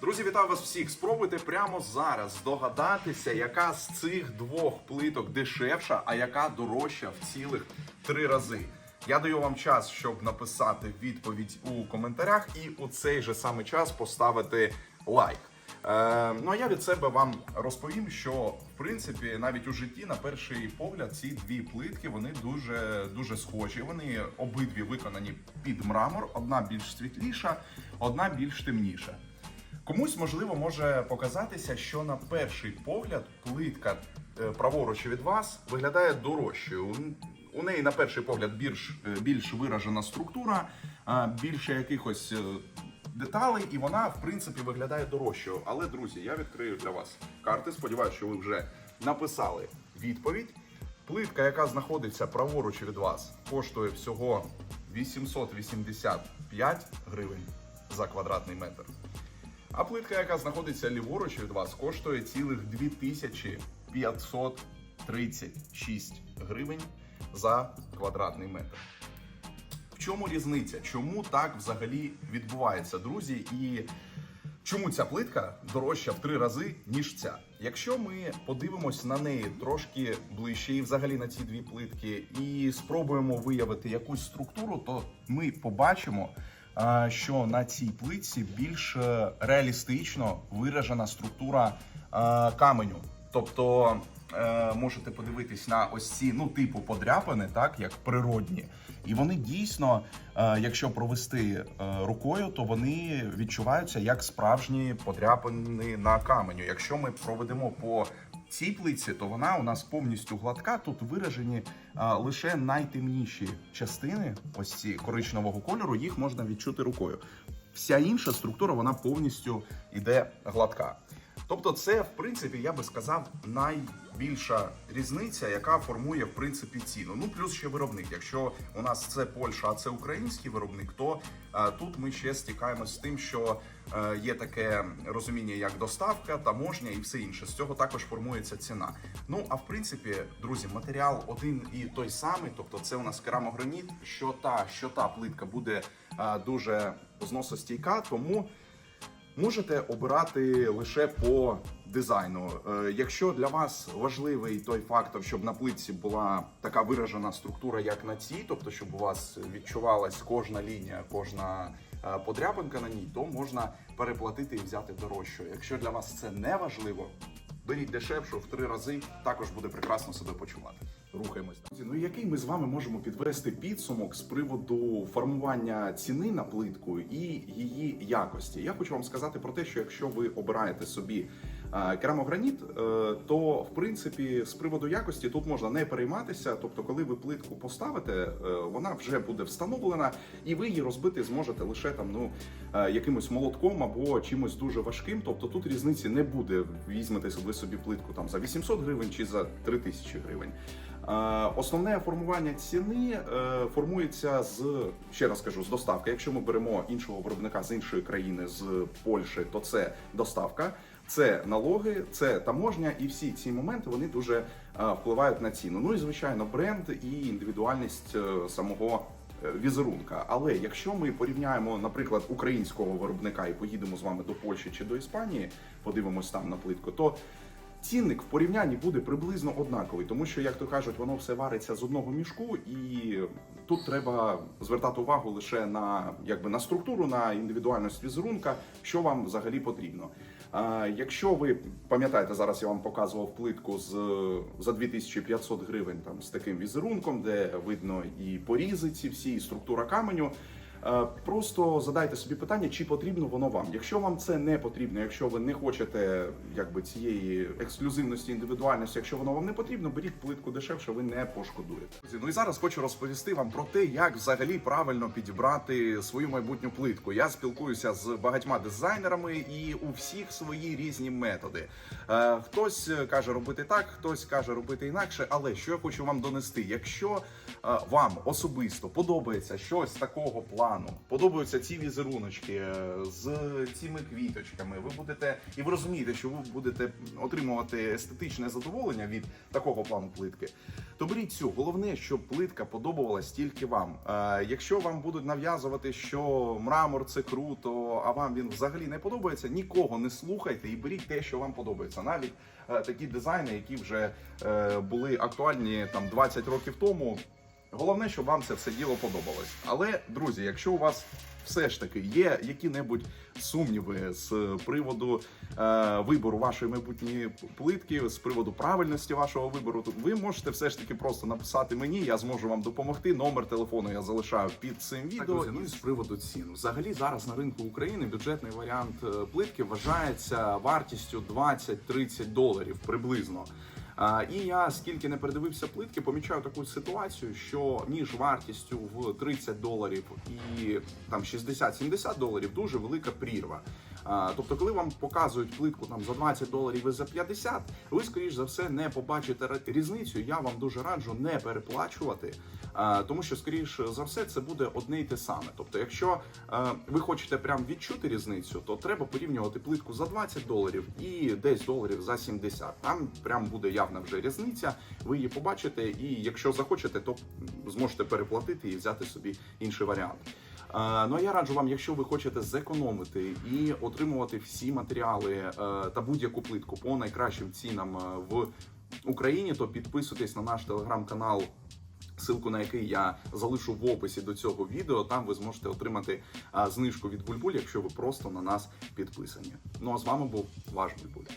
Друзі, вітаю вас всіх. Спробуйте прямо зараз здогадатися, яка з цих двох плиток дешевша, а яка дорожча в цілих три рази. Я даю вам час, щоб написати відповідь у коментарях, і у цей же самий час поставити лайк. Е, ну а я від себе вам розповім, що в принципі навіть у житті на перший погляд ці дві плитки вони дуже дуже схожі. Вони обидві виконані під мрамор, одна більш світліша, одна більш темніша. Комусь можливо може показатися, що на перший погляд плитка е, праворуч від вас виглядає дорожчою. У- неї на перший погляд більш, е, більш виражена структура, більше якихось е, деталей, і вона в принципі виглядає дорожчою. Але друзі, я відкрию для вас карти. Сподіваюся, що ви вже написали відповідь. Плитка, яка знаходиться праворуч від вас, коштує всього 885 гривень за квадратний метр. А плитка, яка знаходиться ліворуч від вас, коштує цілих 2536 гривень за квадратний метр. В чому різниця? Чому так взагалі відбувається, друзі? І чому ця плитка дорожча в три рази, ніж ця? Якщо ми подивимось на неї трошки ближче, і взагалі на ці дві плитки, і спробуємо виявити якусь структуру, то ми побачимо, що на цій плитці більш е, реалістично виражена структура каменю. Тобто е, можете подивитись на ось ці ну типу подряпини, так як природні, і вони дійсно, е, якщо провести е, рукою, то вони відчуваються як справжні подряпини на каменю. Якщо ми проведемо по цій плитці, то вона у нас повністю гладка. Тут виражені а, лише найтемніші частини, ось ці коричневого кольору, їх можна відчути рукою. Вся інша структура вона повністю іде гладка. Тобто, це, в принципі, я би сказав, найбільша різниця, яка формує в принципі ціну. Ну плюс ще виробник. Якщо у нас це Польща, а це український виробник, то е, тут ми ще стікаємось з тим, що е, є таке розуміння, як доставка, таможня і все інше. З цього також формується ціна. Ну а в принципі, друзі, матеріал один і той самий. Тобто, це у нас керамограніт. Що та, що та плитка буде е, дуже зносостійка, тому. Можете обирати лише по дизайну. Е, Якщо для вас важливий той фактор, щоб на плитці була така виражена структура, як на цій, тобто щоб у вас відчувалась кожна лінія, кожна е, подряпинка на ній, то можна переплатити і взяти дорожчу. Якщо для вас це не важливо, беріть дешевшу в три рази, також буде прекрасно себе почувати. Рухаємось. Ну який ми з вами можемо підвести підсумок з приводу формування ціни на плитку і її якості? Я хочу вам сказати про те, що якщо ви обираєте собі керамограніт, е, то в принципі з приводу якості тут можна не перейматися. Тобто, коли ви плитку поставите, е, вона вже буде встановлена, і ви її розбити зможете лише там ну е, якимось молотком або чимось дуже важким. Тобто тут різниці не буде. Візьмете ви собі плитку там за 800 гривень чи за 3000 гривень. Основне формування ціни формується з ще раз кажу з доставки. Якщо ми беремо іншого виробника з іншої країни, з Польщі, то це доставка, це налоги, це таможня, і всі ці моменти вони дуже е, впливають на ціну. Ну і звичайно, бренд і індивідуальність е, самого е, візерунка. Але якщо ми порівняємо, наприклад, українського виробника і поїдемо з вами до Польщі чи до Іспанії, подивимось там на плитку, то цінник в порівнянні буде приблизно однаковий, тому що, як то кажуть, воно все вариться з одного мішку, і тут треба звертати увагу лише на якби на структуру, на індивідуальність візерунка, що вам взагалі потрібно. Якщо ви пам'ятаєте, зараз я вам показував плитку з за 2500 гривень там з таким візерунком, де видно і порізи ці всі, і структура каменю. Е, Просто задайте собі питання, чи потрібно воно вам. Якщо вам це не потрібно, якщо ви не хочете якби цієї ексклюзивності, індивідуальності, якщо воно вам не потрібно, беріть плитку дешевше, ви не пошкодуєте. Ну і зараз хочу розповісти вам про те, як взагалі правильно підібрати свою майбутню плитку. Я спілкуюся з багатьма дизайнерами і у всіх свої різні методи. Е, Хтось каже робити так, хтось каже робити інакше. Але що я хочу вам донести, якщо е, вам особисто подобається щось такого плану плану, подобаються ці візеруночки е, з цими квіточками, ви будете і ви розумієте, що ви будете отримувати естетичне задоволення від такого плану плитки, то беріть цю. Головне, щоб плитка подобалась тільки вам. Е, якщо вам будуть нав'язувати, що мрамор це круто, а вам він взагалі не подобається, нікого не слухайте і беріть те, що вам подобається. Навіть е, такі дизайни, які вже були актуальні там 20 років тому. Головне, щоб вам це все діло подобалось. Але, друзі, якщо у вас все ж таки є які-небудь сумніви з приводу е, вибору вашої майбутньої плитки, з приводу правильності вашого вибору, то ви можете все ж таки просто написати мені. Я зможу вам допомогти. Номер телефону я залишаю під цим відео. Так, друзі, ну і з приводу цін. Взагалі зараз на ринку України бюджетний варіант е, плитки вважається вартістю 20-30 доларів приблизно. І я скільки не передивився плитки, помічаю таку ситуацію, що між вартістю в 30 доларів і там 60-70 доларів дуже велика прірва. Тобто, коли вам показують плитку там за 20 доларів і за 50, ви скоріш за все не побачите різницю. Я вам дуже раджу не переплачувати, тому що скоріш за все це буде одне й те саме. Тобто, якщо ви хочете прям відчути різницю, то треба порівнювати плитку за 20 доларів і десь доларів за 70. Там прям буде явна вже різниця. Ви її побачите, і якщо захочете, то зможете переплатити і взяти собі інший варіант. Е, Ну а я раджу вам, якщо ви хочете зекономити і отримувати всі матеріали е, та будь-яку плитку по найкращим цінам е, в Україні, то підписуйтесь на наш телеграм-канал. Ссылку на який я залишу в описі до цього відео. Там ви зможете отримати знижку від Бульбуль, якщо ви просто на нас підписані. Ну а з вами був ваш Бульбуль.